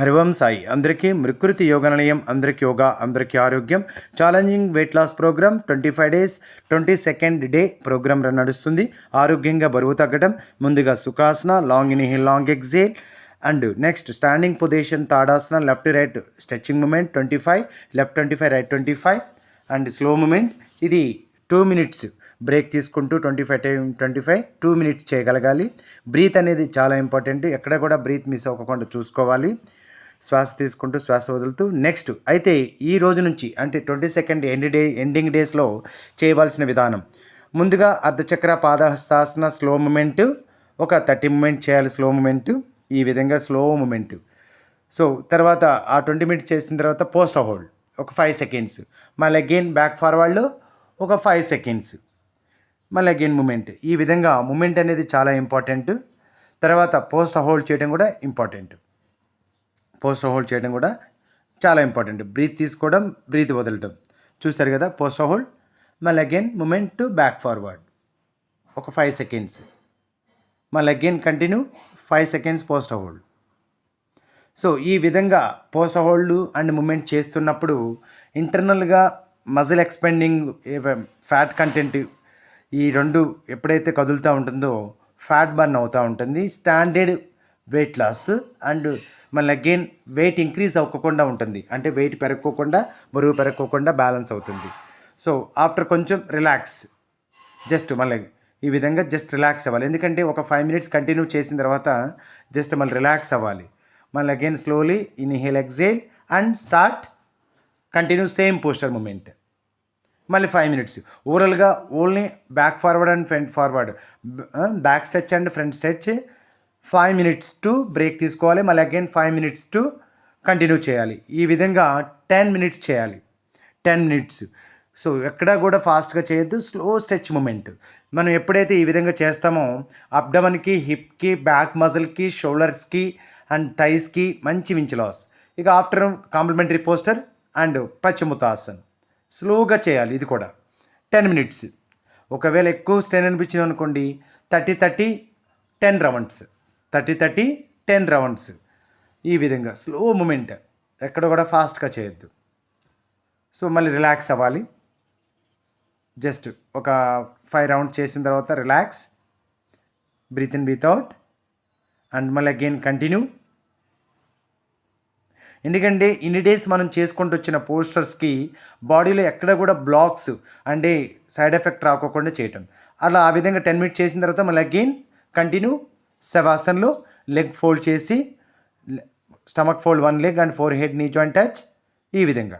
హరివం సాయి. అందరికీ మృకృతి యోగ నిలయం అందరికీ యోగా అందరికీ ఆరోగ్యం. Challenging weight loss programme twenty five days twenty second day programme run నడుస్తుంది. ఆరోగ్యంగా బరువు తగ్గడం ముందుగా Sukhasana long inhale long exhale and next standing position Tadasana left right stretching movement twenty five left twenty five right twenty five. And slow movement ఇది two minutes break తీసుకుంటూ twenty five time twenty five two minutes చేయగలగాలి. Breath అనేది చాలా important. ఎక్కడ కూడా breath miss అవ్వకుండా చూసుకోవాలి. శ్వాస తీసుకుంటూ శ్వాస వదులుతూ నెక్స్ట్ అయితే ఈ రోజు నుంచి అంటే twenty second end day ending డేస్లో చేయవలసిన విధానం. ముందుగా అర్ధచక్ర పాదహస్తాసన స్లో మూమెంట్ ఒక థర్టీ మూమెంట్ చేయాలి స్లో మూమెంట్ ఈ విధంగా స్లో మూమెంట్ సో తర్వాత ఆ ట్వంటీ మినిట్స్ చేసిన తర్వాత పోస్ట్ హోల్డ్ ఒక ఫైవ్ సెకండ్స్ మళ్ళీ అగైన్ బ్యాక్ ఫార్వర్డ్లో ఒక ఫైవ్ సెకండ్స్ మళ్ళీ అగైన్ మూమెంట్ ఈ విధంగా మూమెంట్ అనేది చాలా ఇంపార్టెంట్ తర్వాత పోస్ట్ హోల్డ్ చేయడం కూడా ఇంపార్టెంట్ పోస్టర్ హోల్డ్ చేయడం కూడా చాలా ఇంపార్టెంట్. బ్రీత్ తీసుకోవడం బ్రీత్ వదలడం. చూస్తారు కదా పోస్టర్ హోల్డ్. మళ్ళీ again movement to back forward. ఒక ఫైవ్ సెకండ్స్. మళ్ళీ again continue five seconds posture hold. So ఈ విధంగా పోస్టర్ హోల్డ్ అండ్ మూమెంట్ చేస్తున్నప్పుడు ఇంటర్నల్గా మజిల్ ఎక్స్పెండింగ్ ఫ్యాట్ కంటెంట్ ఈ రెండు ఎప్పుడైతే కదులుతూ ఉంటుందో ఫ్యాట్ బర్న్ అవుతూ ఉంటుంది. స్టాండర్డ్ వెయిట్ లాస్ అండ్ మళ్ళీ అగైన్ వెయిట్ ఇంక్రీజ్ అవ్వకుండా ఉంటుంది. అంటే వెయిట్ పెరగకోకుండా బరువు పెరగకోకుండా బ్యాలెన్స్ అవుతుంది. సో ఆఫ్టర్ కొంచెం రిలాక్స్ జస్ట్ మళ్ళీ ఈ విధంగా జస్ట్ రిలాక్స్ అవ్వాలి. ఎందుకంటే ఒక ఫైవ్ మినిట్స్ కంటిన్యూ చేసిన తర్వాత జస్ట్ మళ్ళీ రిలాక్స్ అవ్వాలి. మళ్ళీ again slowly inhale exhale and start continue same posture movement మళ్ళీ ఫైవ్ మినిట్స్ ఓవరాల్గా only back forward and front forward back stretch and front stretch five minutes to break తీసుకోవాలి. మళ్ళీ again five minutes to continue చేయాలి. ఈ విధంగా ten minutes చేయాలి. Ten minutes so ఎక్కడా కూడా ఫాస్ట్గా చేయొద్దు. స్లో స్ట్రెచ్ మూమెంట్ మనం ఎప్పుడైతే ఈ విధంగా చేస్తామో అప్డమన్కి హిప్కి బ్యాక్ మజిల్కి షోల్డర్స్కి అండ్ థైస్కి మంచి వించ్ లాస్ ఇక after complementary posture and Paschimottanasan స్లోగా చేయాలి ఇది కూడా. టెన్ మినిట్స్ ఒకవేళ ఎక్కువ స్ట్రెయిన్ అనిపించింది అనుకోండి thirty thirty ten rounds thirty thirty ten rounds. ఈ విధంగా స్లో మూమెంట్. ఎక్కడ కూడా ఫాస్ట్గా చేయొద్దు. సో మళ్ళీ రిలాక్స్ అవ్వాలి. జస్ట్ ఒక ఫైవ్ రౌండ్స్ చేసిన తర్వాత relax. Breath in breath out. And మళ్ళీ అగైన్ కంటిన్యూ. ఎందుకంటే ఇన్ని డేస్ మనం చేసుకుంటూ వచ్చిన పోస్టర్స్కి బాడీలో ఎక్కడ కూడా బ్లాక్స్ అంటే సైడ్ ఎఫెక్ట్ రాకోకుండా చేయటం. అలా ఆ విధంగా టెన్ మినిట్స్ చేసిన తర్వాత మళ్ళీ అగైన్ కంటిన్యూ. శవాసన్లు లెగ్ ఫోల్డ్ చేసి stomach fold one leg and forehead knee joint touch ఈ విధంగా.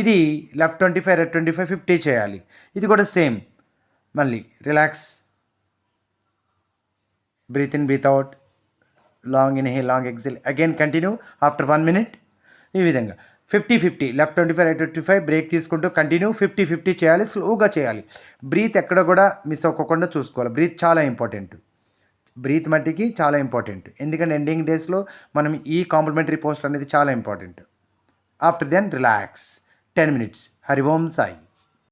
ఇది left twenty five right twenty five fifty చేయాలి. ఇది కూడా సేమ్ మళ్ళీ relax breath in breath out long inhale long exhale again continue after one minute ఈ విధంగా. Fifty fifty left twenty five right twenty five break తీసుకుంటూ continue fifty fifty చేయాలి. స్లోగా చేయాలి. బ్రీత్ ఎక్కడ కూడా మిస్ అవ్వకుండా చూసుకోవాలి. బ్రీత్ చాలా ఇంపార్టెంట్ బ్రీత్ మట్టికి చాలా ఇంపార్టెంట్. ఎందుకంటే ఎండింగ్ డేస్లో మనం ఈ కాంప్లిమెంటరీ పోస్ట్ అనేది చాలా important. After then relax. Ten minutes. Hari Om Sai.